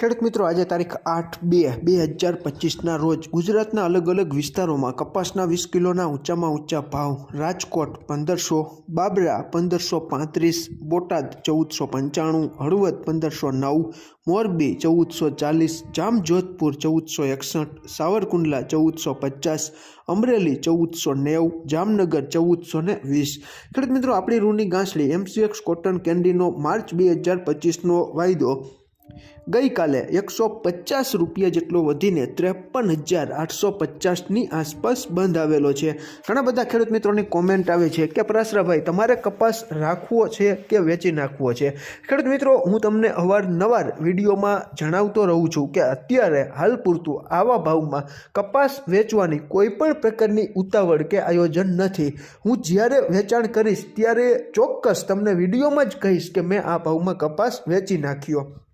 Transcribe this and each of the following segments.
ખેડૂત મિત્રો, આજે તારીખ આઠ બે બે હજાર પચીસના રોજ ગુજરાતના અલગ અલગ વિસ્તારોમાં કપાસના વીસ કિલોના ઊંચામાં ઊંચા ભાવ, રાજકોટ પંદરસો, બાબરા પંદરસો પાંત્રીસ, બોટાદ ચૌદસો પંચાણું, હળવદ પંદરસો નવ, મોરબી ચૌદસો ચાલીસ, જામજોધપુર ચૌદસો એકસઠ, સાવરકુંડલા ચૌદસો પચાસ, અમરેલી ચૌદસો નેવું, જામનગર ચૌદસો ને વીસ. ખેડૂત મિત્રો, આપણી રૂની ગાંસલી એમસીએક્સ કોટન કેન્ડીનો માર્ચ બે હજાર પચીસનો વાયદો. ગઈકાલે એકસો પચાસ રૂપિયા જેટલો વધીને ત્રેપન હજાર આઠસો પચાસની આસપાસ બંધ આવેલો છે. ઘણા બધા ખેડૂત મિત્રોની કોમેન્ટ આવે છે કે પરાસરાભાઈ તમારે કપાસ રાખવો છે કે વેચી નાખવો છે? ખેડૂત મિત્રો, હું તમને અવારનવાર વિડીયોમાં જણાવતો રહું છું કે, અત્યારે હાલ પૂરતું આવા ભાવમાં કપાસ વેચવાની કોઈ પણ પ્રકારની ઉતાવળ કે આયોજન નથી. હું જ્યારે વેચાણ કરીશ ત્યારે ચોક્કસ તમને વિડીયોમાં જ કહીશ કે, મેં આ ભાવમાં કપાસ વેચી નાખ્યો.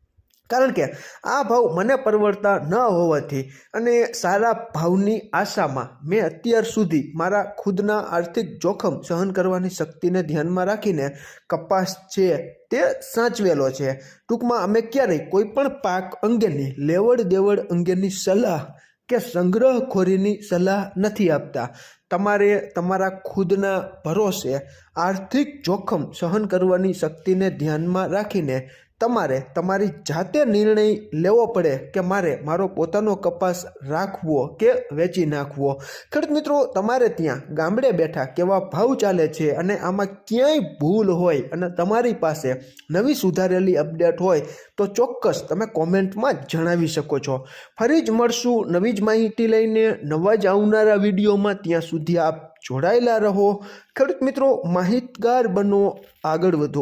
કારણ કે આ ભાવ મને પરવડતા ન હોવાથી અને સારા ભાવની આશામાં મેં અત્યાર સુધી મારા ખુદના આર્થિક જોખમ સહન કરવાની શક્તિને ધ્યાનમાં રાખીને કપાસ છે તે સાચવેલો છે. ટૂંકમાં અમે ક્યારેય કોઈ પણ પાક અંગેની લેવડ દેવડ અંગેની સલાહ કે સંગ્રહખોરીની સલાહ નથી આપતા. તમારે તમારા ખુદના ભરોસે આર્થિક જોખમ સહન કરવાની શક્તિને ધ્યાનમાં રાખીને તમારે તમારી જાતે નિર્ણય લેવો પડે કે મારે મારો પોતાનો કપાસ રાખવો કે વેચી નાખવો. ખેડૂત મિત્રો, તમારે ત્યાં ગામડે બેઠા કેવા ભાવ ચાલે છે અને આમાં ક્યાંય ભૂલ હોય અને તમારી પાસે નવી સુધારેલી અપડેટ હોય તો ચોક્કસ તમે કોમેન્ટમાં જણાવી શકો છો. ફરી જ મળશું નવી જ માહિતી લઈને નવા જ આવનારા વિડીયોમાં. ત્યાં સુધી આપ જોડાયેલા રહો. ખેડૂત મિત્રો, માહિતગાર બનો, આગળ વધો.